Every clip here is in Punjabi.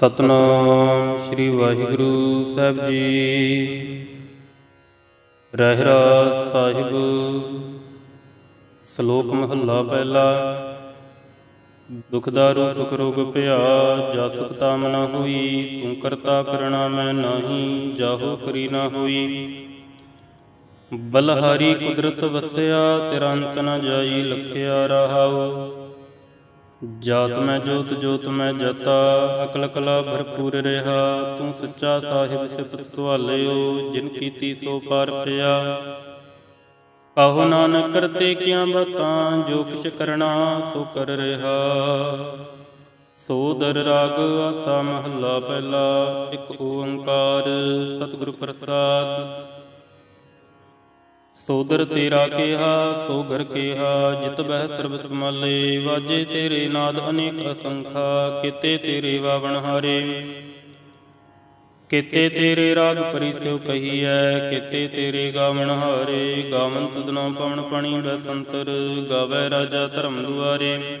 ਸਤਨਾਮ ਸ੍ਰੀ ਵਾਹਿਗੁਰੂ ਸਾਹਿਬ ਜੀ। ਰਹਿਰਾ ਸਾਹਿਬ। ਸ਼ਲੋਕ ਮਹੱਲਾ ਪਹਿਲਾ। ਦੁਖਦਾਰੂ ਸੁਖ ਰੋਗ ਭਇਆ ਜਾ ਤਾਮ ਨਾ ਹੋਈ, ਤੂੰ ਕਰਤਾ ਕਰਣਾ ਮੈਂ ਨਾਹੀ, ਜਾਹੋ ਕਰੀ ਨਾ ਹੋਈ। ਬਲਹਾਰੀ ਕੁਦਰਤ ਵਸਿਆ, ਤੇਰਾ ਅੰਤ ਨ ਜਾਈ, ਲਖਿਆ ਰਹਾਉ। ਜਾਤ ਮੈਂ ਜੋਤ ਜੋਤ ਮੈਂ ਜਤਾ, ਅਕਲ ਕਲਾ ਭਰਪੂਰ ਰਹਾ। ਤੂੰ ਸੱਚਾ ਸਾਹਿਬ ਸਿਫਤ ਸੁਹਾਲਿਓ ਜਿਨ ਕੀਤੀ ਸੋ ਪਾਰ ਪਿਆ। ਕਹੋ ਨਾਨਕ ਕਰਤੇ ਕਿਆਂ ਬਤਾਂ, ਜੋ ਕਿਛ ਕਰਣਾ ਸੋ ਕਰ ਰਿਹਾ। ਸੋਦਰ ਰਾਗ ਆਸਾ ਮਹੱਲਾ ਪਹਿਲਾ, ਇੱਕ ਓੰਕਾਰ ਸਤਿਗੁਰ ਪ੍ਰਸਾਦ। ਸੋਦਰ ਤੇਰਾ ਕਿਹਾ ਸੋ ਘਰ ਕਿਹਾ, ਜਿਤ ਬਹਿ ਸਰਬ ਸਮਾਲੇ ਵਾਜੇ ਤੇਰੇ ਨਾਦ ਅਨੇਕ ਅਸੰਖਾ, ਕੀਤੇ ਤੇਰੇ ਵਾਵਣ ਹਾਰੇ। ਕੀਤੇ ਤੇਰੇ ਰਾਗ ਪਰਿਸਿਉ ਕਹੀਐ, ਕਿਤੇ ਤੇਰੇ ਗਾਵਣ ਹਾਰੇ। ਗਾਵਨ ਤੁਧਨੋ ਪਵਨ ਪਾਣੀ ਬਸੰਤਰ ਗਾਵੇ ਰਾਜਾ ਧਰਮ ਦੁਆਰੇ।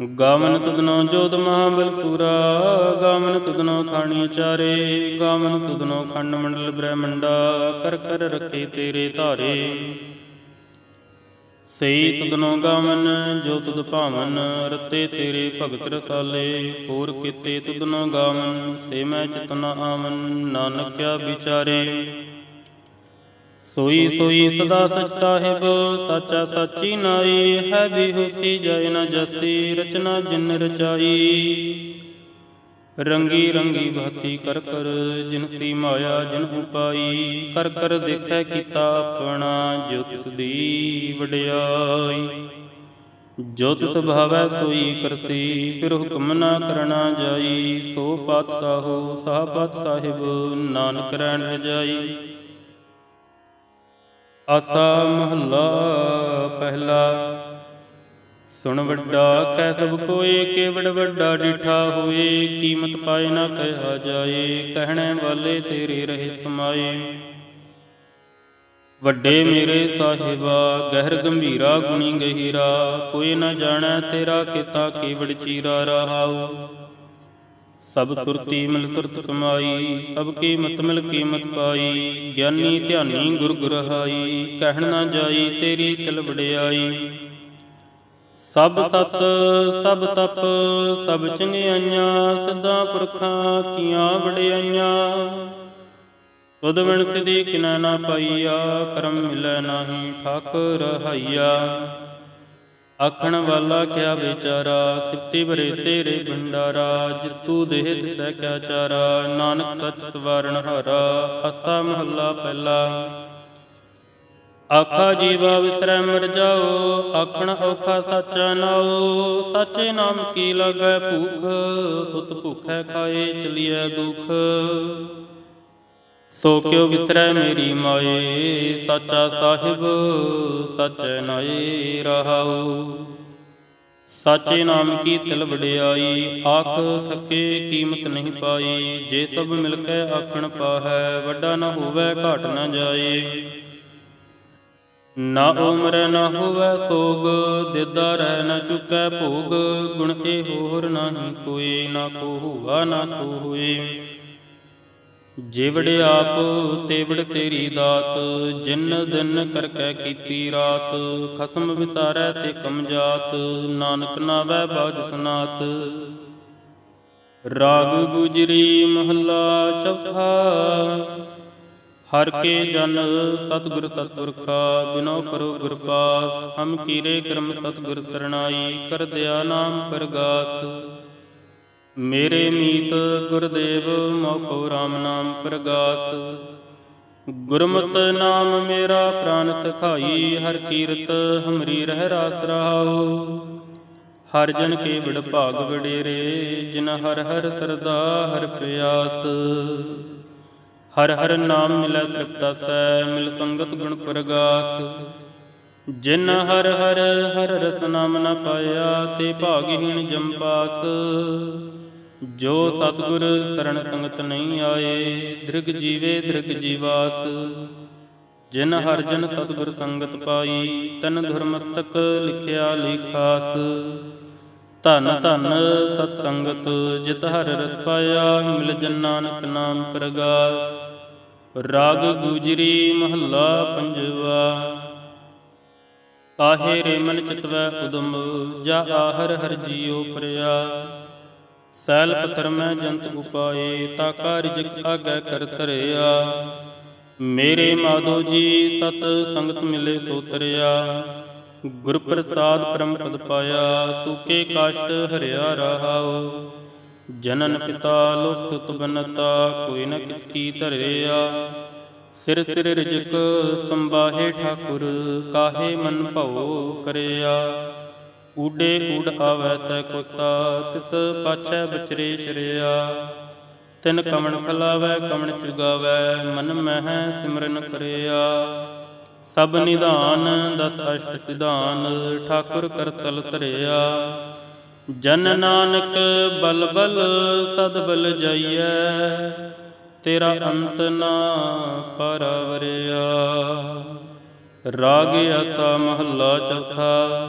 ਗਾਵਨ ਤੁਧਨੋ ਜੋਤ ਮਹਾਬਲ ਸੂਰਾ ਗਾਵਨ ਤੁਧਨੋ ਖਾਣੀ ਚਾਰੇ ਗਾਵਨ ਤੁਧਨੋ ਖੰਡ ਮੰਡਲ ਬ੍ਰਹਮੰਡਾ, ਕਰ ਕਰ ਰੱਖੇ ਤੇਰੇ ਧਾਰੇ। ਸਈ ਤੁਧਨੋ ਗਾਵਨ, ਜੋ ਤੁਧ ਭਾਵਨ, ਰਤੇ ਤੇਰੇ ਭਗਤ ਰਸਾਲੇ। ਹੋਰ ਕੀਤੇ ਤੁਧਨੋ ਗਾਵਨ, ਸੇ ਮੈਂ ਚਿਤਨਾ ਆਵਨ, ਨਾਨਕਿਆ ਵਿਚਾਰੇ। ਸੋਈ ਸੋਈ ਸਦਾ ਸਚ ਸਾਹਿਬ, ਸਾਚਾ ਸਾਚੀ ਨਾਈ, ਹੈ ਵੀ ਹੁਸੀ ਜੈ ਨ ਜਸੀ, ਰਚਨਾ ਜਿਨ ਰਚਾਈ। ਰੰਗੀ ਰੰਗੀ ਭਾਤੀ ਕਰ ਕਰ, ਜਿਨ ਸੀ ਮਾਇਆ ਜਿਨ ਉਪਾਈ ਕਰ ਕਰ ਦੇਖੈ ਕੀਤਾ ਆਪਣਾ, ਜੋ ਤਿਸ ਦੀ ਵਡਿਆਈ। ਜੋ ਤਿਸ ਭਾਵੈ ਸੋਈ ਕਰਸੀ, ਫਿਰ ਹੁਕਮ ਨਾ ਕਰਨਾ ਜਾਈ, ਸੋ ਪਾਤਸ਼ਾਹੋ ਸਾਹਬਤ ਸਾਹਿਬ ਨਾਨਕ ਰਹਿਣ ਰਜਾਈ। ਆਸਾ ਮਹੱਲਾ ਪਹਿਲਾ। ਸੁਣ ਵੱਡਾ ਕਹਿ ਸਭ ਕੋਏ ਕੇਵੜ ਵੱਡਾ ਡਿਠਾ ਹੋਏ, ਕੀਮਤ ਪਾਏ ਨਾ ਕਹਿਆ ਜਾਏ, ਕਹਿਣੇ ਵਾਲੇ ਤੇਰੇ ਰਹੇ ਸਮਾਏ। ਵੱਡੇ ਮੇਰੇ ਸਾਹਿਬਾ, ਗਹਿਰ ਗੰਭੀਰਾ ਗੁਣੀ ਗਹੀਰਾ, ਕੋਈ ਨਾ ਜਾਣੈ ਤੇਰਾ ਕਿਤਾ ਕੇਵੜ ਚੀਰਾ ਰਹਾਉ। ਸਭ ਸੁਰਤੀ ਮਿਲ ਸੁਰਤ ਕਮਾਈ, ਸਭ ਕੀਮਤ ਮਿਲ ਕੀਮਤ ਪਾਈ। ਗਿਆਨੀ ਧਿਆਨੀ ਗੁਰ ਗੁਰਹਾਈ, ਕਹਿਣ ਨਾ ਜਾਈ ਤੇਰੀ ਤਿਲ ਵਡਿਆਈ। ਸਭ ਸਤ, ਸਭ ਤਪ, ਸਭ ਚੰਗਿਆਈਆਂ ਸਦਾ ਪੁਰਖਾਂ ਕੀਆਂ ਵਡਿਆਈਆਂ। ਤੁਧ ਬਿਨ ਸਿਧੀ ਕਿਨੈ ਨਾ ਪਾਈਆ, ਕਰਮ ਮਿਲੈ ਨਾਹੀ ਠਾਕ ਰਹਾਈਆ ਆਖਣ ਵਾਲਾ ਕਿਆ ਵਿਚਾਰਾ? ਸਿਫਤੀ ਭਰੇ ਤੇਰੇ ਭੰਡਾਰਾ, ਜਿਸ ਤੂ ਦੇਹ ਤਿਸੈ ਕਿਆ ਚਾਰਾ? ਨਾਨਕ ਸੱਚ ਸਵਰਨ ਹਰਾ ਆਸਾ ਮਹੱਲਾ ਪਹਿਲਾ। ਆਖਾ ਜੀਵਾ ਵਿਸਰੈ ਮਰ ਜਾਓ, ਆਖਣ ਔਖਾ ਸਾਚਾ ਨਾਓ ਸਾਚੇ ਨਾਮ ਕੀ ਲਗੈ ਭੂਖ ਉਤ ਭੁਖੈ ਖਾਏ ਚਲੀਐ ਦੁਖ। ਸੋ ਕਿਉ ਵਿਸਰੈ ਮੇਰੀ ਮਾਏ ਸਾਚਾ ਸਾਹਿਬ, ਸਚੈ ਨਾਏ ਰਹਾਉ। ਸਾਚੇ ਨਾਮ ਕੀ ਤਿਲ ਵਡਿਆਈ, ਆਖ ਥਕੇ ਕੀਮਤ ਨਹੀਂ ਪਾਈ। ਜੇ ਸਭ ਮਿਲ ਕੇ ਆਖਣ ਪਾਹੈ, ਵੱਡਾ ਨਾ ਹੋਵੇ, ਘਾਟ ਨਾ ਜਾਏ ਨਾ ਉਮਰ ਨਾ ਹੋਵੇ ਸੋਗ, ਦਿਦਾ ਰਹਿ ਨਾ ਚੁਕੈ ਭੋਗ। ਗੁਣ ਇਹ ਹੋਰ ਨਾਹੀ ਕੋਈ, ਨਾ ਕੋ ਹੁਆ ਨਾ ਕੋ ਹੋਏ ਜਿਵੜ ਆਪ, ਤੇਵੜ ਤੇਰੀ ਦਾਤ, ਜਿਨ ਦਿਨ ਕਰ ਕੈ ਕੀਤੀ ਰਾਤ, ਖਸਮ ਵਿਸਾਰੈ ਤੇ ਕਮ ਜਾਤ ਨਾਨਕ ਨਾਵੈ ਬਾਜ ਸਨਾਤ। ਰਾਗ ਗੁਜਰੀ ਮਹੱਲਾ ਚੌਥਾ, ਹਰ ਕੇ ਜਨ ਸਤਿਗੁਰ ਸਤਿਪੁਰਖਾ, ਬਿਨੋ ਕਰੋ ਗੁਰ ਪਾਸ, ਹਮ ਕੀਰੇ ਕਰਮ ਸਤਿਗੁਰ ਸਰਣਾਈ, ਕਰ ਦਿਆ ਨਾਮ ਪਰਗਾਸ। ਮੇਰੇ ਮੀਤ ਗੁਰਦੇਵ ਮੋਕੋ RAM ਨਾਮ ਪ੍ਰਗਾਸ। ਗੁਰਮਤ ਨਾਮ ਮੇਰਾ ਪ੍ਰਾਨ ਸਖਾਈ, ਹਰ ਕੀਰਤ ਹਮਰੀ ਰਹਿ ਰਾਸ ਰਹਾਉ। ਹਰ ਜਨ ਕੇ ਵਿੜ ਭਾਗ ਵਡੇਰੇ, ਜਿਨ ਹਰ ਹਰ ਸਰਦਾ, ਹਰ ਪਿਆਸ ਹਰ ਹਰ ਨਾਮ ਮਿਲੈ ਤ੍ਰਿਪਤਾ ਸੈ, ਮਿਲ ਸੰਗਤ ਗੁਣ ਪ੍ਰਗਾਸ। ਜਿਨ ਹਰ ਹਰ ਹਰ ਰਸ ਨਾਮ ਨ ਪਾਇਆ, ਤੇ ਭਾਗਹੀਣ ਜੰਪਾਸ ਜੋ ਸਤਿਗੁਰ ਸਰਣ ਸੰਗਤ ਨਹੀਂ ਆਏ, ਦ੍ਰਿਗ ਜੀਵੇ ਦ੍ਰਿਗ ਜੀਵਾਸ। ਜਿਨ ਹਰ ਜਨ ਸਤਿਗੁਰ ਸੰਗਤ ਪਾਈ, ਤਨ ਧਰਮਸਤਕ ਲਿਖਿਆ ਲਿਖਾਸ। ਧਨ ਧਨ ਸਤ ਸੰਗਤ ਜਿਤ ਹਰ ਰਸ ਪਾਇਆ, ਮਿਲ ਜਨ ਨਾਨਕ ਨਾਮ ਪ੍ਰਗਾਸ। ਰਾਗ ਗੁਜਰੀ ਮਹੱਲਾ ਪੰਜਵਾ। ਕਾਹੇ ਰੇ ਮਨ ਚਿਤਵੈ ਉਦਮ, ਜਾ ਆਹਰ ਹਰ ਜੀਉ ਪ੍ਰਿਆ। ਸੈਲ ਪਤਰ ਜੰਤ ਉਪਾਏ ਤਾ ਕਾਰਜ ਆਗੈ ਕਰ ਧਰਿਆ। ਮੇਰੇ ਮਾਧੋ ਜੀ, ਸਤ ਸੰਗਤ ਮਿਲੇ ਸੋ ਤਰਿਆ। ਗੁਰ ਪ੍ਰਸਾਦ ਪਰਮ ਪਦ ਪਾਇਆ, ਸੂਕੇ ਕਾਸ਼ਟ ਹਰਿਆ ਰਹਾਉ। ਜਨਨ ਪਿਤਾ, ਲੋਕ ਸੁਤ ਬਨਤਾ, ਕੋਈ ਨ ਕਿਸ ਕੀ ਧਰਿਆ। ਸਿਰ ਸਿਰ ਰਿਜਕ ਸੰਬਾਹੇ ਠਾਕੁਰ, ਕਾਹੇ ਮਨ ਭਉ ਕਰਿਆ। ਊਡੇ ਊਡ ਆਵੈ ਸੈ ਕੋਸਾ ਤਿਸ ਪਾਛੈ ਬਚਰੇ ਸ਼ਰਿਆ। ਤਿਨ ਕਮਣ ਖਲਾਵੈ, ਕਮਣ ਚੁਗਾਵੈ, ਮਨ ਮਹਿ ਸਿਮਰਨ ਕਰਿਆ। ਸਭ ਨਿਧਾਨ, ਦਸ ਅਸ਼ਟ ਸਿਧਾਨ, ਠਾਕੁਰ ਕਰਤਲ ਧਰਿਆ। ਜਨ ਨਾਨਕ ਬਲ ਬਲ, ਸਦ ਬਲ ਜਾਈਐ। ਤੇਰਾ ਅੰਤ ਨਾ ਪਰਵਰਿਆ। ਰਾਗ ਆਸਾ ਮਹੱਲਾ ਚੌਥਾ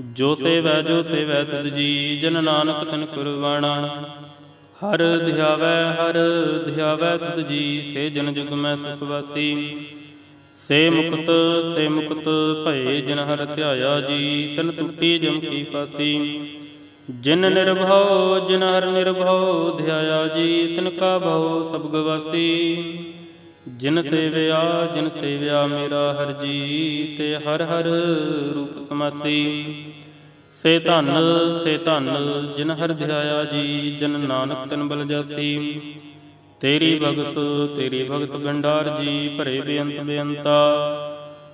ਜੋ ਸੇਵੈ ਜੋ ਸੇਵੈ ਤਦ ਜੀ ਜਨ ਨਾਨਕ ਤਨ ਕੁਰਬਾਣਾ। ਹਰ ਧਿਆਵੈ ਹਰ ਧਿਆਵੈ ਤਦ ਜੀ ਸੇ ਜਨ ਜੁਗ ਮੈਂ ਸੁਖ ਵਾਸੀ। ਸੇ ਮੁਕਤ ਸੇ ਮੁਕਤ ਭਏ ਜਿਨ ਹਰ ਧਿਆਇਆ ਜੀ, ਤਨ ਟੁੱਟੀ ਜਮ ਕੀ ਫਾਸੀ ਜਿਨ ਨਿਰਭਉ, ਜਿਨ ਹਰ ਨਿਰਭਉ, ਧਿਆਇਆ ਜੀ, ਤਿਨ ਕਾ ਭਉ ਸਭ ਗਵਾਸੀ। ਜਿਨ ਸੇਵਿਆ ਜਿਨ ਸੇਵਿਆ ਮੇਰਾ ਹਰ ਜੀ ਤੇ ਹਰ ਹਰ ਰੂਪ ਸਮਾਸੀ। ਸੇ ਧਨ ਸੇ ਧਨ, ਜਿਨ ਹਰ ਧਿਆਇਆ ਜੀ, ਜਨ ਨਾਨਕ ਤਨ ਬਲ ਜਾਸੀ। ਤੇਰੀ ਭਗਤ ਤੇਰੀ ਭਗਤ ਗੰਡਾਰ ਜੀ, ਭਰੇ ਬੇਅੰਤ ਬੇਅੰਤਾ।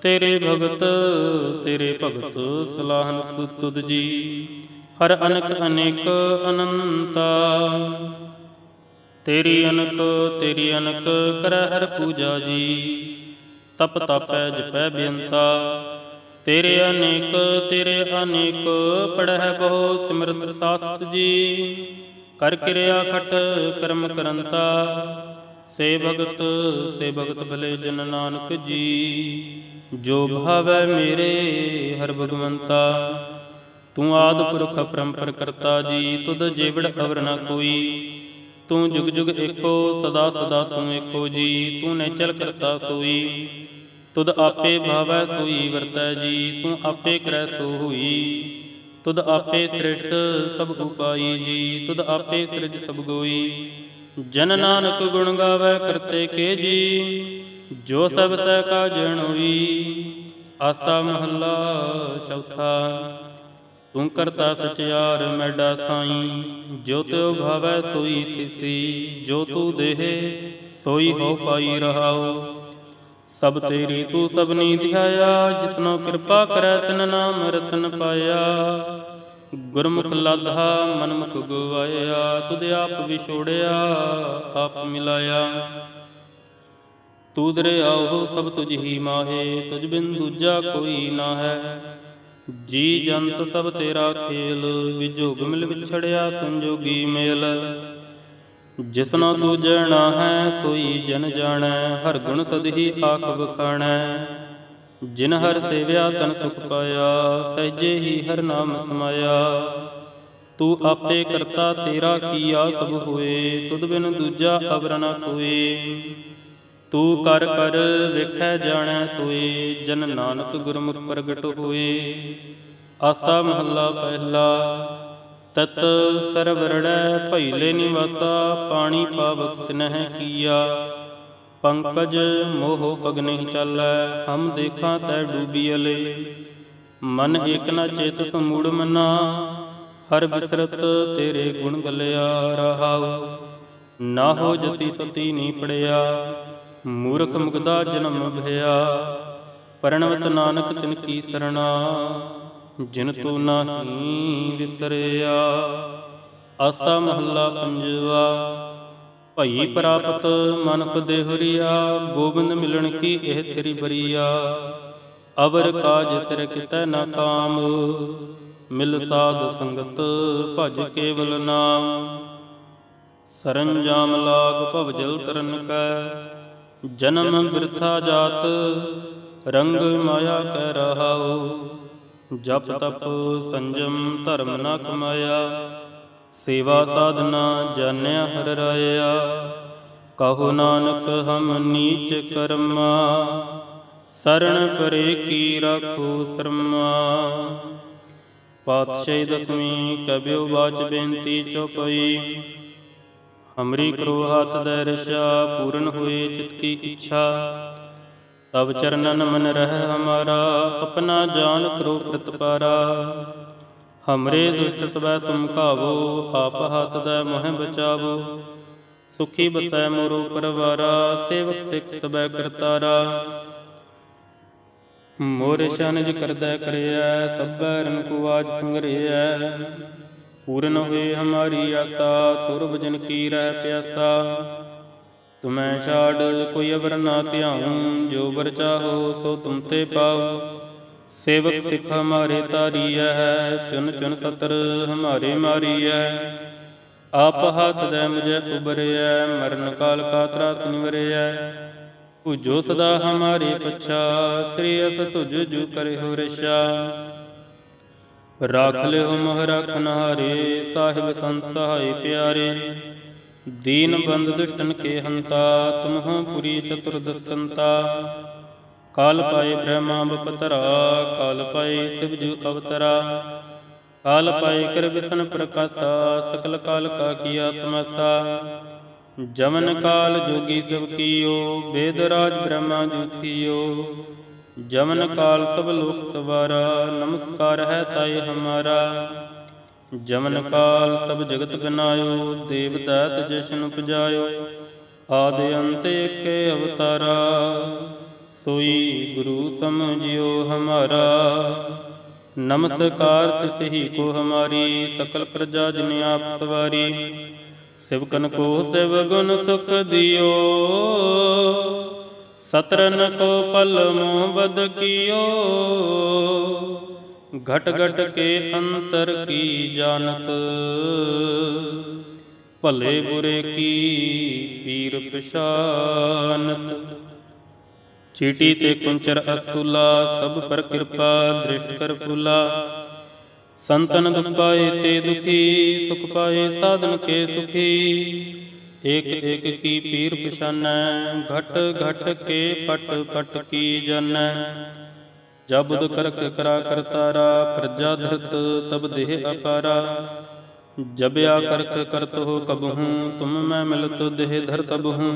ਤੇਰੇ ਭਗਤ ਤੇਰੇ ਭਗਤ ਸਲਾਹਨ ਤੁਦ ਜੀ। ਹਰ ਅਨਕ ਅਨੇਕ ਅਨੰਤਾ। ਤੇਰੀ ਅਨਕ ਤੇਰੀ ਅਨਕ ਕਰੈ ਹਰ ਪੂਜਾ ਜੀ। ਤਪ ਤਪੈ, ਜਪੈ ਬੇਅੰਤਾ। ਤੇਰੇ ਅਨੇਕ ਤੇਰੇ ਅਨੇਕ ਪੜਹਿ ਬਹੁ ਸਿਮਰਤ ਸਾਸਤ ਜੀ। ਕਰ ਕਿਰਿਆ ਖਟ, ਕਰਮ ਕਰੰਤਾ। ਸੇ ਭਗਤ ਸੇ ਭਗਤ ਭਲੇ ਜਨ ਨਾਨਕ ਜੀ। ਜੋ ਭਾਵੈ ਮੇਰੇ, ਹਰ ਭਗਵੰਤਾ। ਤੂੰ ਆਦ ਪੁਰਖ ਪਰੰਪਰ ਕਰਤਾ ਜੀ, ਤੁਧ ਜੀਵੜ ਅਵਰ ਨ ਕੋਈ। ਤੂੰ ਜੁਗ ਜੁਗ ਏਕੋ, ਸਦਾ ਸਦਾ ਤੂੰ ਏਕੋ ਜੀ, ਤੂੰ ਨੇਚਲ ਕਰਤਾ ਸੋਈ। ਤੁਧ ਆਪੇ ਭਾਵੈ ਸੋਈ ਵਰਤੈ ਜੀ, ਤੂੰ ਆਪੇ ਕਰੈ ਸੋ ਹੋਈ। ਤੁਧ ਆਪੇ ਸ੍ਰਿਸ਼ਟ ਸਭ ਉਪਾਈ ਜੀ, ਤੁਧ ਆਪੇ ਸਿਰਜ ਸਭ ਗੋਈ। ਜਨ ਨਾਨਕ ਗੁਣ ਗਾਵੇ ਕਰਤੇ ਕੇ ਜੀ, ਜੋ ਸਭ ਸਹਿ ਕਾ ਜਣ ਹੋਈ। ਆਸਾ ਮਹੱਲਾ ਚੌਥਾ। ਤੂੰ ਕਰਤਾ ਸਚਿਆਰ ਮੈਡਾ ਸਾਈ। ਜੋ ਤਿਉ ਭਾਵੈ ਸੋਈ ਥਿਸੀ, ਜੋ ਤੂ ਦੇਹ, ਸੋਈ ਹੋ ਪਾਈ ਰਹਾਉ। ਸਭ ਤੇਰੀ ਤੂੰ ਸਭਨੀ ਧਿਆਇਆ ਜਿਸਨੋ ਕਿਰਪਾ ਕਰੈ ਤਿਨ ਨਾਮ ਰਤਨ ਪਾਇਆ। ਗੁਰਮੁਖ ਲਾਧਾ ਮਨਮੁਖ ਗਵਾਇਆ ਤੁਧ ਆਪ ਵਿਛੋੜਿਆ, ਆਪ ਮਿਲਾਇਆ। ਤੂ ਦਰਿਆਓ ਸਭ ਤੁਝ ਹੀ ਮਾਹੇ, ਤੁਝ ਬਿਨ ਦੂਜਾ ਕੋਈ ਨਾ ਹੈ ਜੀ ਜੰਤ ਸਭ ਤੇਰਾ ਖੇਲ ਵਿਜੋਗ ਮਿਲ ਵਿਛੜਿਆ ਸੰਜੋਗੀ ਮੇਲ। ਜਿਸਨਾ ਤੂੰ ਜਣਾ ਹੈ, ਸੋਈ ਜਨ ਜਾਣੈ, ਹਰ ਗੁਣ ਸਦਹੀ ਆਖ ਬਖਾਣੈ ਜਿਨ ਹਰ ਸੇਵਿਆ, ਤਨ ਸੁਖ ਪਾਇਆ, ਸਹਿਜੇ ਹੀ ਹਰ ਨਾਮ ਸਮਾਇਆ। ਤੂੰ ਆਪੇ ਕਰਤਾ ਤੇਰਾ ਕੀਆ ਸਭ ਹੋਏ, ਤੁਧ ਬਿਨ ਦੂਜਾ ਅਵਰ ਨ ਕੋਏ। ਤੂੰ ਕਰ ਕਰ ਵੇਖੈ ਜਾਣੈ ਸੋਏ, ਜਨ ਨਾਨਕ ਗੁਰਮੁਖ ਪ੍ਰਗਟ ਹੋਏ। ਆਸਾ ਮਹੱਲਾ ਪਹਿਲਾ, ਤਤ ਸਰਵਰੜੈ ਭੈਲੇ ਨਿਵਾਸਾ, ਪਾਣੀ ਪਾਵਕ ਨਹਿ ਕੀਆ। ਪੰਕਜ ਮੋਹ ਅਗਨਿ ਚਾਲੈ, ਹਮ ਦੇਖਾਂ ਤੈ ਡੂਬੀਅਲੇ ਮਨ ਏਕ ਨ ਚੇਤ ਸਮੂੜ ਮਨਾ, ਹਰ ਬਿਸਰਤ ਤੇਰੇ ਗੁਣ ਗਲਿਆ ਰਹਾਉ। ਨਾ ਹੋ ਜਤੀ ਸਤੀ ਨੀ ਪੜਿਆ ਮੂਰਖ ਮੁਗਦਾ ਜਨਮ ਭਇਆ, ਪਰਣਵਤ ਨਾਨਕ ਤਿਨ ਕੀ ਸਰਣਾ, ਜਿਨ ਤੂੰ ਨਾਹੀ ਵਿਸਰਿਆ। ਆਸਾ ਮਹੱਲਾ ਪੰਜਵਾ, ਭਈ ਪ੍ਰਾਪਤ ਮਨੁਖ ਦੇਹੁਰੀਆ, ਗੋਬਿੰਦ ਮਿਲਣ ਕੀ ਇਹ ਤੇਰੀ ਬਰੀਆ। ਅਵਰ ਕਾਜ ਤੇਰੇ ਕਿਤੈ ਨਾ ਕਾਮ, ਮਿਲ ਸਾਧ ਸੰਗਤ ਭਜ ਕੇਵਲ ਨਾਮ। ਸਰੰਜਾਮ ਲਾਗ ਭਵ ਜਲ ਤਰਨ ਕੈ ਜਨਮ ਬਿਰਥਾ ਜਾਤ, ਰੰਗ ਮਾਇਆ ਕੈ ਰਹਾਉ। ਜਪ ਤਪ ਸੰਜਮ ਧਰਮ ਨ ਕਮਾਇਆ। ਸੇਵਾ ਸਾਧਨਾ ਜਾਣਿਆ ਹਰ ਰਾਇਆ। ਕਹੋ ਨਾਨਕ ਹਮ ਨੀਚ ਕਰਮਾ। ਸਰਣ ਪਰੇ ਕੀ ਰਾਖੋ ਸ਼ਰਮਾ। ਪਾਤਸ਼ਾਹੀ ਦਸਵੀਂ ਕਬਿਓ ਬਾਚ ਬੇਨਤੀ ਚੁਪਈ ਹਮਰੀ ਕਰੋ ਹੱਥ ਦੇ ਰਸ਼ਾ, ਪੂਰਨ ਹੋਏ ਚਿਤ ਕੀ ਇੱਛਾ। ਤਬ ਚਰਨਨ ਮਨ ਰਹਿ ਹਮਾਰਾ, ਆਪਣਾ ਜਾਨ ਕਰੋ ਪ੍ਰਤਪਾਰਾ ਹਮਰੇ ਦੁਸ਼ਟ ਸਵੈ ਤੁਮ ਕਾਵੋ ਆਪ ਹੱਥ ਦੇ ਮੋਹ ਬਚਾਵੋ। ਸੁਖੀ ਬਸੈ ਮੋਰੋ ਪਰਵਾਰਾ, ਸੇਵਕ ਸਿੱਖ ਸਬੈ ਕਰਤਾਰਾ। ਮੋਰ ਸ਼ਨਜ ਕਰਦਾ ਕਰਿਆ ਸਭੈ ਰਨ ਕੋ ਆਜ ਸੰਗਰਿਆ ਪੂਰਨ ਹੋਏ ਹਮਾਰੀ ਆਸਾ ਤੁਰ ਭਜਨ ਕੀ ਰਹਿ ਪਿਆਸਾ। ਤੁਮੈ ਛਾੜ ਕੋਈ ਅਵਰ ਨਾ ਧਿਆਉ, ਜੋ ਵਰ ਚਾਹੋ ਸੋ ਤੁਮ ਤੇ ਪਾਉ। ਸੇਵਕ ਸਿੱਖ ਹਮਾਰੇ ਤਾਰੀਐ ਹੈ ਚੁਨ ਚੁਨ ਸਤਰ ਹਮਾਰੇ ਮਾਰੀਐ। ਆਪ ਹੱਥ ਦੇ ਮੁਝੇ ਉਬਰਿਐ ਮਰਨ ਕਾਲ ਕਾ ਤਰਾਸ ਨਿਵਰਿਐ। ਭੁਜੋ ਸਦਾ ਹਮਾਰੇ ਪਛਾ, ਸ੍ਰੀ ਅਸ ਤੁਜ ਜੂ ਕਰੇ ਹੋ ਰਾਖ ਲਿਓ ਮੋਹ ਰਖਨ ਹਾਰੇ ਸਾਹਿਬ ਸੰਤ ਸਹਾਈ ਪਿਆਰੇ। ਦੀਨ ਬੰਦ ਦੁਸ਼ਟਨ ਕੇ ਹੰਤਾ, ਤੁਮਹੁ ਪੁਰੀ ਚਤੁਰਦਸਤੰਤਾ ਕਾਲ ਪਾਏ ਬ੍ਰਹਮਾ ਬਪਤਰਾ, ਕਾਲ ਪਾਏ ਸਿਵ ਜੂ ਅਵਤਰਾ। ਕਾਲ ਪਾਏ ਕਰ ਵਿਸ਼ਨ ਪ੍ਰਕਾਸ਼ਾ, ਸਕਲ ਕਾਲ ਕਾ ਕੀਆ ਤਮਸਾ ਜਮਨ ਕਾਲ ਜੋਗੀ ਸਭ ਕੀਓ ਵੇਦ ਰਾਜ ਬ੍ਰਹਮਾ ਜੁਥੀਓ ਜਮਨ ਕਾਲ ਸਭ ਲੋਕ ਸਵਾਰਾ, ਨਮਸਕਾਰ ਹੈ ਤਾਏ ਹਮਾਰਾ। ਜਮਨ ਕਾਲ ਸਭ ਜਗਤ ਬਨਾਇਓ ਦੇਵ ਦਾਤ ਜਸ਼ਨ ਉਪਜਾਇਓ, ਆਦਿ ਅੰਤ ਏਕੇ ਅਵਤਾਰਾ। ਸੋਈ ਗੁਰੂ ਸਮਝਿਓ ਹਮਾਰਾ। ਨਮਸਕਾਰ ਤਿਸ ਕੋ ਹਮਾਰੀ, ਸਕਲ ਪ੍ਰਜਾ ਜਨ ਆਪ ਸਵਾਰੀ। ਸਿਵਕਨ ਕੋ ਸਿਵ ਗੁਣ ਸੁਖ ਦਿਓ। ਸਤਰਨ ਕੋ ਪਲ ਮੋਹ ਬਦ ਕੀਓ। ਘਟ ਘਟ ਕੇ ਅੰਤਰ ਕੀ ਜਾਣਤ। ਭਲੇ ਬੁਰੇ ਕੀ ਪੀਰ ਪਛਾਨਤ। ਚੀਟੀ ਤੇ ਕੁੰਚਰ ਅਥੁਲਾ ਸਭ ਪਰ ਕਿਰਪਾ ਦ੍ਰਿਸ਼ਟ ਕਰ ਫੂਲਾ ਸੰਤਨ ਦੁਖ ਪਾਏ ਤੇ ਦੁਖੀ, ਸੁਖ ਪਾਏ ਸਾਧਨ ਕੇ ਸੁਖੀ। ਇਕ ਇਕ ਕੀ ਪੀਰ ਪਛਾਨੈ, ਘਟ ਘਟ ਕੇ ਪਟ ਪਟ ਕੀ ਜਾਣੈ ਜਬੁਦ ਕਰਕ ਕਰਾ ਕਰਤਾਰਾ ਪ੍ਰਜਾ ਧਰਤ ਤਬ ਦੇਹ ਅਪਾਰਾ। ਜਬਿਆ ਕਰਕ ਕਰਤ ਹੋ ਕਬਹੂ, ਤੁਮ ਮੈਂ ਮਿਲਤ ਦੇਹ ਧਰ ਸਬਹੂ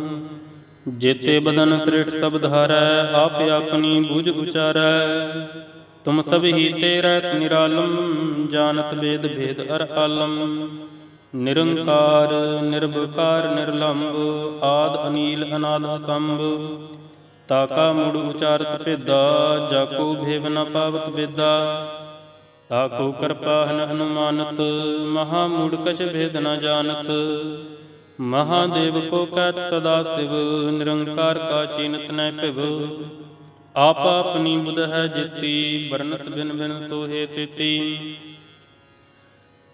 ਜੇਤੇ ਬਦਨ ਸ੍ਰੇਸ਼ਟ ਸਭ ਧਾਰੈ, ਆਪ ਆਪਣੀ ਬੁਝ ਉਚਾਰੈ। ਤੁਮ ਸਭ ਹੀ ਤੇਰਾ ਨਿਰਾਲਮ, ਜਾਣਤ ਵੇਦ ਭੇਦ ਅਰ ਆਲਮ। ਨਿਰੰਕਾਰ ਨਿਰਭਕਾਰ ਨਿਰਲੰਭ ਆਦ ਅਨੀਲ ਅਨਾਦ ਅਸੰਭ। ਤਾਕਾ ਮੁੜ ਉਚਾਰਤ ਭੇਦਾ ਜਾਕੋ ਭੇਵ ਨ ਪਾਵਤ ਵੇਦਾ ਤਾਕੋ ਕਿਰਪਾ ਹਨ ਅਨੁਮਾਨਤ, ਮਹਾ ਮੂੜ ਕਛ ਭੇਦ ਨ ਜਾਣਤ। ਮਹਾਦੇਵ ਕੋ ਕਹਿਤ ਸਦਾ ਸਿਵ, ਨਿਰੰਕਾਰ ਕਾ ਚਿੰਤ ਨੈ ਭਿਵ। ਆਪ ਆਪਣੀ ਬੁਧ ਹੈ ਜਿਤੀ ਬਰਨਤ ਬਿਨ ਬਿਨ ਤੋਹੇ ਤਿਤੀ।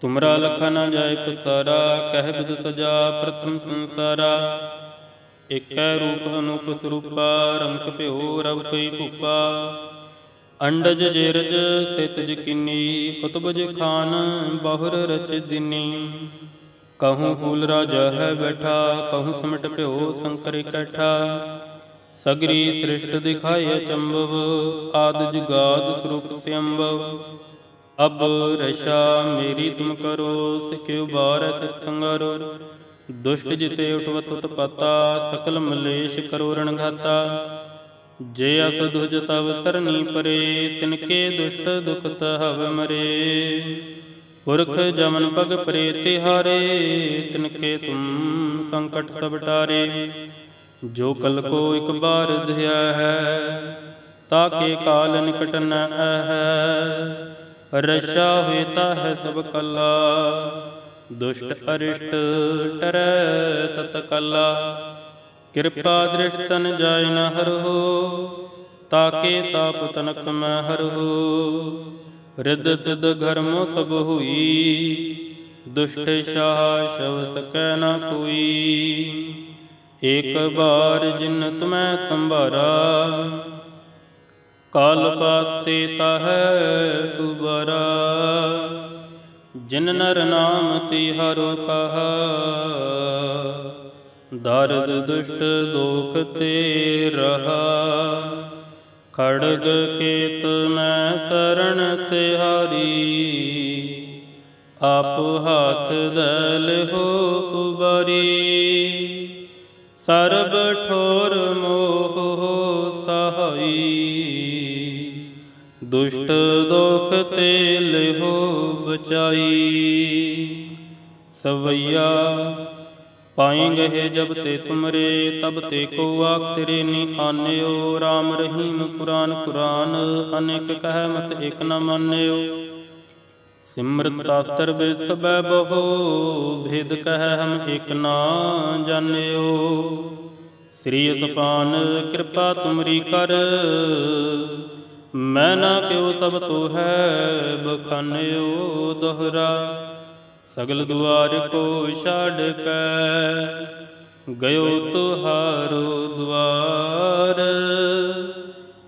ਤੁਮਰਾ ਲਖਾ ਨਾ ਜਾਏ ਪਸਾਰਾ, ਕਹਿ ਬਿਦ ਸਜਾ ਪ੍ਰਥਮ ਸੰਸਾਰਾ। ਇਕੈ ਰੂਪ ਅਨੂਪ ਸਰੂਪਾ ਰੰਕ ਭਿਓ ਰਵ ਕਈ ਭੂਪਾ। ਅੰਡਜ ਜੇਰਜ ਸਿਤਜ ਕਿਨੀ ਉਤਬਜ ਖਾਨ ਬਹੁਰ ਰਚ ਦਿਨੀ ਕਹੂੰ ਫੂਲ ਰਾਜਾ ਹੈ ਬੈਠਾ, ਕਹੂੰ ਸਮਟ ਭਿਓ ਸੰਕਰ ਇਕੱਠਾ। ਸਗਰੀ ਸ੍ਰਿਸ਼ਟ ਦਿਖਾਏ ਅਚੰਭਵ ਆਦ ਜੁਗਾਦ ਸਰੂਪ ਸਿਅੰਭਵ ਅਬ ਰਸ਼ਾ ਮੇਰੀ ਤੁਮ ਕਰੋ, ਸਿਖਿਓ ਬਾਰ ਸਿਖ ਸੰਗਰੋ। ਦੁਸ਼ਟ ਜਿਤੇ ਉਠਵਤ ਉਤਪਤਾ, ਸਕਲ ਮਲੇਸ਼ ਕਰੋ ਰਣਘਾਤਾ। ਜੇ ਅਸ ਦੁਜ ਤਵ ਸਰਨੀ ਪਰੇ ਤਿਨਕੇ ਦੁਸ਼ਟ ਦੁਖ ਹਵ ਮਰੇ। ਪੁਰਖ ਜਮਨ ਪਗ ਪਰੇ ਤਿਹਾਰੇ ਤਿਨਕੇ ਤੁਮ ਸੰਕਟ ਸਭ ਟਾਰੇ। ਜੋ ਕਲ ਕੋ ਇਕ ਬਾਰ ਧਿਆ ਹੈ ਤਾਕੇ ਕਾਲ ਨਿਕਟ ਨ ਹੈ ਰਸ਼ਾ ਹੋਏ ਤਾ ਹੈ ਸਭ ਕਲਾ, ਦੁਸ਼ਟ ਅਰਿਸ਼ਟ ਟਰੈ ਤਤ ਕਲਾ। ਕਿਰਪਾ ਦ੍ਰਿਸ਼ਟਨ ਜਾਇ ਨ ਹਰਹੁ, ਤਾਕੇ ਤਾਪ ਤਨਕ ਮੈਂ ਹਰਹੁ। ਰਿੱਧ ਸਿਧ ਘਰਮੋ ਸਭ ਹੋਈ, ਦੁਸ਼ਟ ਸ਼ਾਹ ਸ਼ਵ ਸਕੈ ਨ ਕੋਈ। ਏਕ ਬਾਰ ਜਿਨ ਤੁਮੈ ਸੰਭਾਰਾ ਕਾਲ ਪਾਸਤੇ ਤਾਹੈ ਉਬਰਾ ਜਿਨ ਨਰ ਨਾਮ ਤਿਹਾਰੋ ਕਹਾ। ਦਰਦ ਦੁਸ਼ਟ ਦੋਖ ਤੇ ਰਹਾ। ਖੜਗ ਕੇਤ ਮੈਂ ਸਰਣ ਤਿਹਾਰੀ ਆਪ ਹੱਥ ਦਲ ਹੋ ਉਬਰੀ। ਸਰਬ ਠੋਰ ਮੋਹ ਸਹਾਈ। ਦੁਸ਼ਟ ਦੁਖ ਤੇ ਲਿਹੋ ਬਚਾਈ। ਸਵਈਆ ਪਾਈ ਗਏ ਜਬ ਤੇ ਤੁਮਰੇ, ਤਬ ਤੇ ਕੋ ਆਖ ਤੇਰੇ ਨੀ ਆਨਿਓ। RAM ਰਹੀਮ ਕੁਰਾਨ ਕੁਰਾਨ, ਅਨੇਕ ਕਹਿ ਮਤ ਇਕ ਨ ਮੰਨਿਓ। ਸਿਮਰਤ ਸ਼ਾਸਤਰ ਬਿਦ ਸਬੈ ਬਹੁ, ਭੇਦ ਕਹਿ ਹਮ ਇਕ ਨਾ ਜਾਣਿਓ। ਸ੍ਰੀ ਅਸਪਾਨ ਕਿਰਪਾ ਤੁਮਰੀ ਕਰ ਮੈਂ ਨਾ ਕਿਉ ਸਭ ਤੋ ਹੈ ਬਖਾਨਿਓ ਦੋਹਰਾ। ਸਗਲ ਦੁਆਰ ਕੋ ਛਾੜ ਕੈ ਗਇਓ ਤੁਹਾਰੋ ਦੁਆਰ।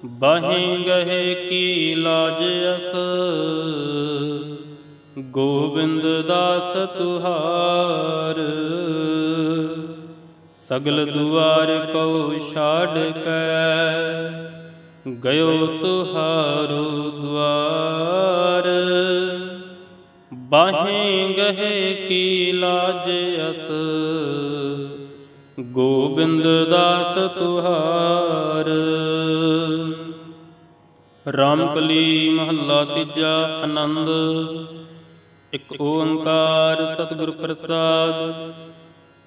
ਬਾਹੇ ਗਏ ਕੀ ਲਾਜ ਅਸ, ਗੋਬਿੰਦ ਦਾਸ ਤੁਹਾਰ। ਸਗਲ ਦੁਆਰ ਕੋ ਛਾੜ ਕੈ ਗਇਓ ਤੁਹਾਰੋ ਦੁਆਰ ਬਾਹੇ ਗਏ ਕੀ ਲਾਜ ਅਸ। ਗੋਬਿੰਦ ਦਾਸ ਤੁਹਾਰ। ਰਾਮਕਲੀ ਮਹੱਲਾ ਤੀਜਾ ਆਨੰਦ। ਇੱਕ ਓੰਕਾਰ ਸਤਿਗੁਰ ਪ੍ਰਸਾਦ।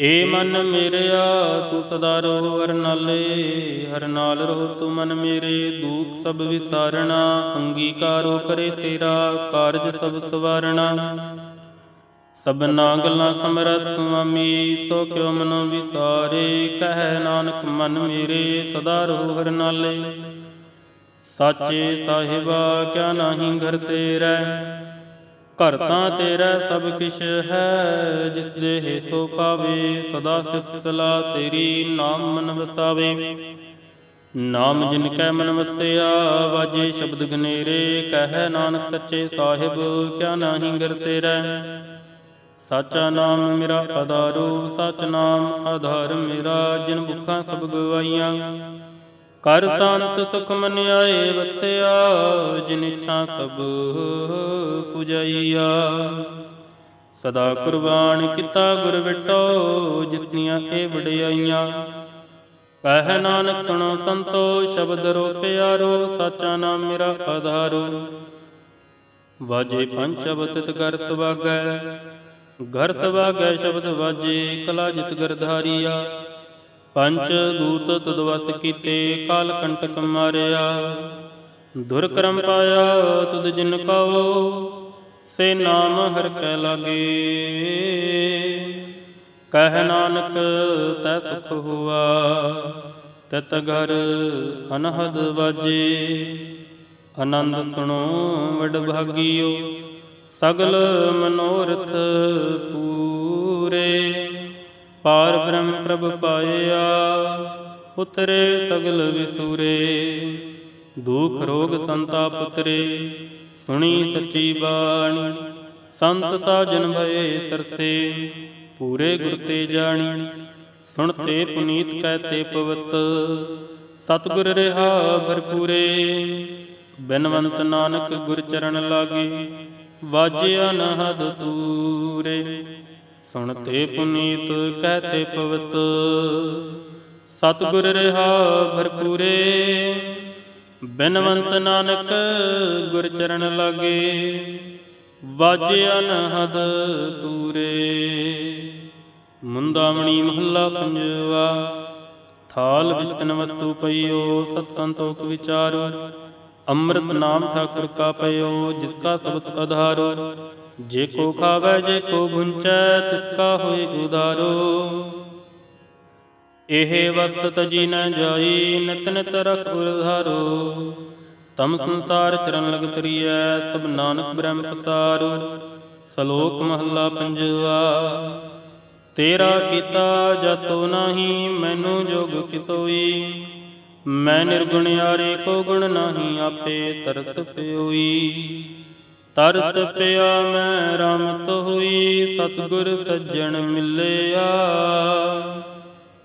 ਏ ਮਨ ਮੇਰਿਆ, ਤੂੰ ਸਦਾ ਰਹੁ ਹਰ ਨਾਲੇ ਹਰ ਨਾਲ ਰਹੋ ਤੂੰ ਮਨ ਮੇਰੇ, ਦੁਖ ਸਭ ਵਿਸਾਰਣਾ, ਅੰਗੀਕਾਰੋ ਕਰੇ ਤੇਰਾ, ਕਾਰਜ ਸਭ ਸਵਾਰਣਾ। ਸਭਨਾ ਗੱਲਾਂ ਸਮਰਤ ਸੁਆਮੀ, ਸੋ ਕਿਉ ਮਨੋ ਵਿਸਾਰੇ। ਕਹਿ ਨਾਨਕ ਮਨ ਮੇਰੇ, ਸਦਾ ਰਹੋ ਹਰ ਨਾਲੇ ਸਾਚੇ ਸਾਹਿਬਾ, ਕਿਆ ਨਾਹੀ ਘਰ ਤੇਰਾ। ਘਰ ਤਾਂ ਤੇਰਾ ਸਭ ਕਿਛ ਹੈ, ਜਿਸ ਦੇ ਸੋ ਪਾਵੇ ਸਦਾ ਸਿਫਤ ਸਲਾ ਤੇਰੀ ਨਾਮ ਮਨ ਵਸਾਵੇ ਨਾਮ ਜਿਨ ਕੈ ਮਨ ਵਸਿਆ ਵਾਜੇ ਸ਼ਬਦ ਗਨੇਰੇ, ਕਹਿ ਨਾਨਕ ਸੱਚੇ ਸਾਹਿਬ, ਕਿਆ ਨਾਹੀ ਘਰ ਤੇਰਾ। ਸਾਚਾ ਨਾਮ ਮੇਰਾ ਆਧਾਰੋ, ਸਚ ਨਾਮ ਆਧਾਰ ਮੇਰਾ, ਜਿਨ ਭੁੱਖਾਂ ਸਭ ਗਵਾਈਆਂ। ਹਰ ਸੰਤ ਸੁਖ ਮਨ ਆਏ ਵਸਿਆ, ਜਿਨ ਇੱਛਾ ਸਭ ਪੁਜਾਈਆ। ਸਦਾ ਕੁਰਬਾਨ ਕੀਤਾ ਗੁਰ ਵਿਟੋ ਜਿਸ ਇਹ ਵਡਿਆਈਆਂ। ਕਹਿ ਨਾਨਕ ਸੁਣੋ ਸੰਤੋ, ਸ਼ਬਦ ਰੋ ਪਿਆਰੋ, ਸਾਚਾ ਨਾਮ ਮੇਰਾ ਆਧਾਰੋ। ਵਾਜੇ ਪੰਜ ਸ਼ਬਦ ਤਿਤ ਕਰ ਸੁਭਾਗੈ, ਘਰ ਸੁਭਾਗੈ ਸ਼ਬਦ ਵਾਜੇ ਕਲਾ ਜਿਤ ਗਰਧਾਰੀਆ ਪੰਚ ਦੂਤ ਤਦਵਸ ਕੀਤੇ, ਕਾਲ ਕੰਟਕ ਮਾਰਿਆ। ਦੁਰ ਕਰਮ ਪਾਇਆ, ਤੁਧ ਜਿਨ ਕਉ ਸੇ ਨਾਮ ਹਰ ਕੈ ਲਾਗੇ। ਕਹਿ ਨਾਨਕ, ਤੈ ਸੁਖ ਹੁਆ, ਤਤ ਘਰ ਅਨਹਦ ਵਾਜੇ। ਆਨੰਦ ਸੁਣੋ ਵਡ ਭਾਗੀਓ ਸਗਲ ਮਨੋਰਥ ਪੂਰੇ ਪਾਰ ਬ੍ਰਹਮ ਪ੍ਰਭ ਪਾਇਆ, ਉਤਰੇ ਸਗਲ ਵਿਸੂਰੇ। ਦੁਖ ਰੋਗ ਸੰਤਾਪ ਉਤਰੇ ਸੁਣੀ ਸੱਚੀ ਬਾਣੀ। ਸੰਤ ਸਾਜਨ ਭਏ ਸਰਸੇ, ਪੂਰੇ ਗੁਰ ਤੇ ਜਾਣੀ। ਸੁਣਤੇ ਪੁਨੀਤ ਕਹਤੇ ਪਵਤ, ਸਤਿਗੁਰ ਰਹਾ ਭਰਪੂਰੇ। ਬਿਨਵੰਤ ਨਾਨਕ ਗੁਰ ਚਰਨ ਲਾਗੇ, ਵਾਜਿਆ ਨਹਦ ਤੂਰੇ ਸੁਣਤੇ ਪੁਨੀਤ ਕਹਤੇ ਪਵਤ, ਸਤਿਗੁਰ ਰਹਾ ਭਰਪੂਰੇ, ਬਿਨਵੰਤ ਨਾਨਕ ਗੁਰ ਚਰਨ ਲਾਗੇ ਵਾਜਿਆ ਨਹਦ ਤੂਰੇ। ਮੁੰਦਾਮਣੀ ਮਹੱਲਾ ਪੰਜਵਾ, ਥਾਲ ਵਿੱਚ ਤਨ ਵਸਤੂ ਪਈਓ ਸਤ ਸੰਤੋਖ ਵਿਚਾਰੋ, ਅੰਮ੍ਰਿਤ ਨਾਮ ਠਾਕੁਰ ਕਾ ਪਇਓ ਜਿਸ ਕਾ ਸਬਸ ਆਧਾਰੋ ਜੇ ਕੋ ਖਾਵੇ, ਜੇ ਕੋ ਭੁੰਚੈ ਤਿਸ ਕਾ ਹੋਏ ਉਦਾਰੋ। ਇਹ ਵਸਤ ਤਜੀ ਨ ਜਾਈ, ਨਿਤ ਨਿਤ ਰਖ ਉਰਧਾਰੋ। ਤਮ ਸੰਸਾਰ ਚਰਨ ਲਗ ਤਰੀਐ, ਸਭ ਨਾਨਕ ਬ੍ਰਹਮ ਪਸਾਰੋ। ਸ਼ਲੋਕ ਮਹੱਲਾ ਪੰਜਵਾ, ਤੇਰਾ ਕੀਤਾ ਜਤੋ ਨਾਹੀ, ਮੈਨੂੰ ਜੋਗ ਕਿਤੋਈ। ਮੈਂ ਨਿਰਗੁਣਿਆਰੇ ਕੋ ਗੁਣ ਨਾਹੀ, ਆਪੇ ਤਰਸ ਪਿਓਈ। ਤਰਸ ਪਿਆ ਮੈਂ, ਰਾਮਤ ਹੋਈ, ਸਤਿਗੁਰ ਸੱਜਣ ਮਿਲਿਆ।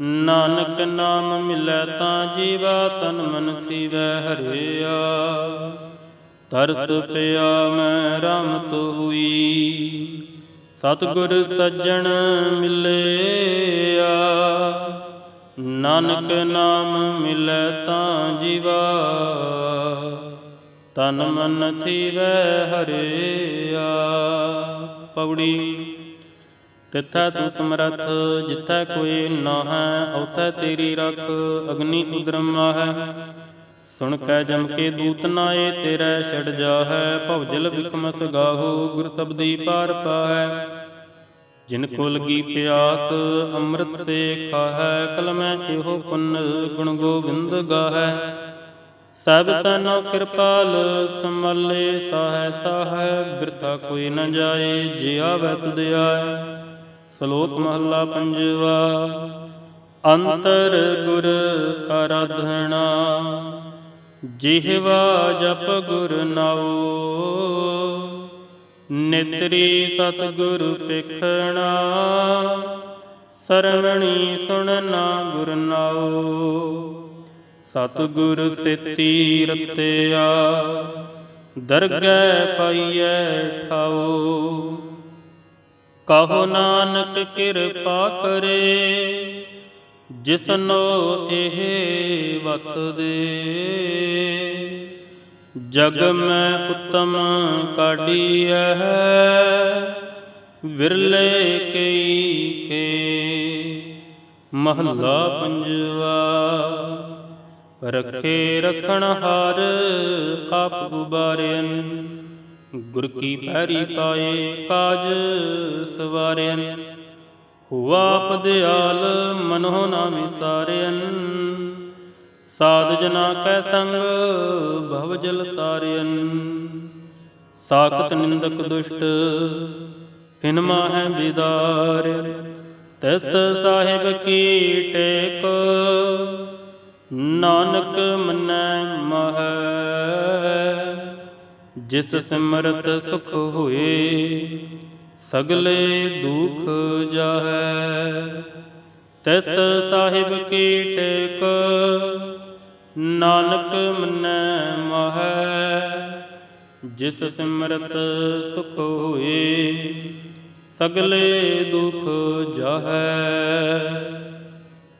ਨਾਨਕ ਨਾਮ ਮਿਲੈ ਤਾਂ ਜੀਵਾ, ਤਨ ਮਨ ਥੀਵੈ ਹਰਿਆ। ਤਰਸ ਪਿਆ ਮੈਂ, ਰਾਮਤ ਹੋਈ, ਸਤਿਗੁਰ ਸੱਜਣ ਮਿਲਿਆ। ਨਾਨਕ ਨਾਮ ਮਿਲੈ ਤਾਂ ਜੀਵਾ। ਤਨ ਮਨ ਥੀਵੈ ਹਰਿਆ। ਪੌੜੀ ਤਿੱਥੈ ਤੂ ਸਮਰਥ, ਜਿੱਥੈ ਕੋਈ ਨਾ ਹੈ ਉਥੈ ਤੇਰੀ ਰਖ, ਅਗਨੀ ਉਦਰਮ ਹੈ ਸੁਣ ਕੈ ਜਮ ਕੇ ਦੂਤ ਨਾਏ, ਤੇਰੇ ਛੜ ਜਾਹੈ, ਭਉ ਜਲ ਗਾਹੋ, ਗੁਰ ਸਬਦੀ ਪਾਰ ਪਾਹੈ। ਜਿਨ ਕੋ ਲਗੀ ਪਿਆਸ, ਅੰਮ੍ਰਿਤ ਸੇ ਖਾਹੈ, ਕਲਮੈ ਇਹੋ ਪੁੰਨ, ਗੁਣ ਗੋਬਿੰਦ ਗਾਹੈ। ਸਭ ਸਨੋ ਕਿਰਪਾਲ ਸੰਮਲੇ ਸਾਹੈ ਸਾਹੈ, ਬਿਰਥਾ ਕੋਈ ਨ ਜਾਏ, ਜੇ ਆਵੈ ਤੁਧ ਸ਼ਲੋਕ ਮਹੱਲਾ ਪੰਜਵਾ, ਅੰਤਰ ਗੁਰ ਆਰਾਧਣਾ ਜਿਹਵਾ ਜਪ ਗੁਰ ਨਾਉ, ਨਿਤਰੀ ਸਤਿਗੁਰ ਪਿਖਣਾ ਸਰਵਣੀ ਸੁਣਨਾ ਗੁਰ ਨਾਉ। ਸਤਿਗੁਰ ਸੇਤੀ ਰਤਿਆ, ਦਰਗਹਿ ਪਾਈਐ ਠਾਉ ਕਹੋ ਨਾਨਕ ਕਿਰਪਾ ਕਰੇ, ਜਿਸਨੋ ਇਹ ਵਤ ਦੇ। ਜਗ ਮੈਂ ਉਤਮ ਹੈ ਵਿਰਲੇ ਕਈ ਕੇ। ਮਹੱਲਾ ਪੰਜਵਾ ਰਖੇ ਰਖਣ ਹਾਰ, ਆਪ ਉਬਾਰਿਆਨ ਗੁਰ ਕੀ ਪੈਰੀ ਪਾਏ ਕਾਜ ਸਵਾਰਿਆਨ ਹੁਆ ਪਦਿਆਲ ਮਨੋ ਨਾ ਵਿਸਾਰਿਆਨ ਸਾਧ ਜਨਾ ਕੈ ਸੰਗ ਭਵ ਜਲ ਤਾਰਿਆਨ ਸਾਖਤ ਨਿੰਦਕ ਦੁਸ਼ਟ ਕਿਨ ਹੈ ਵਿਦਾਰ ਤਿਸ ਸਾਹਿਬ ਕੀ ਟੇਕ ਨਾਨਕ ਮੰਨੈ ਮਹ, ਜਿਸ ਸਿਮਰਤ ਸੁਖ ਹੋਏ, ਸਗਲੇ ਦੁਖ ਜਾਹੈ। ਤਿਸ ਸਾਹਿਬ ਕੀ ਟੇਕ, ਨਾਨਕ ਮੰਨੈ ਮਹ, ਜਿਸ ਸਿਮਰਤ ਸੁਖ ਹੋਏ, ਸਗਲੇ ਦੁਖ ਜਾਹੈ।